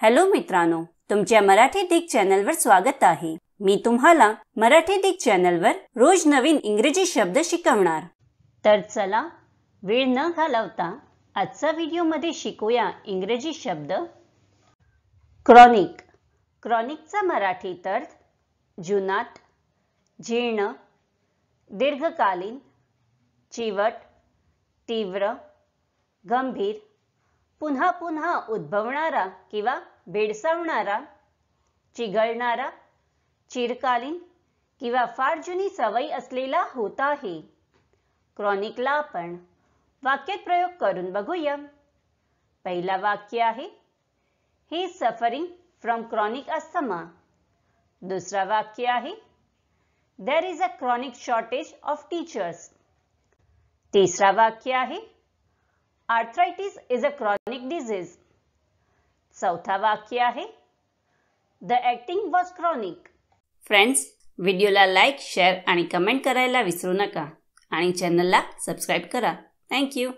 Hello मित्रांनो तुमच्या मराठी दिग चॅनलवर स्वागत आहे. मी तुम्हाला मराठी दिग चॅनलवर रोज नवीन इंग्रजी शब्द शिकवणार. तर चला वेळ न घालवता आजचा व्हिडिओमध्ये शिकूया इंग्रजी शब्द. क्रॉनिक. क्रॉनिकचा मराठीत अर्थ जुनाट जीर्ण दीर्घकालीन चिवट तीव्र गंभीर पुन्हा पुन्हा उद्भवणारा किंवा भेडसावणारा चिघळणारा चिरकालीन किंवा फार जुनी सवय असलेला होत आहे. क्रॉनिकला आपण वाक्यात प्रयोग करून बघूया. पहिला वाक्य आहे he suffering from chronic asthma दुसरा वाक्य आहे there is a chronic shortage of teachers तिसरा वाक्य आहे arthritis is a chronic disease चौथा वाक्य आहे the acting was chronic friends व्हिडिओला लाईक शेअर आणि कमेंट करायला विसरू नका आणि चॅनलला सबस्क्राईब करा. थँक्यू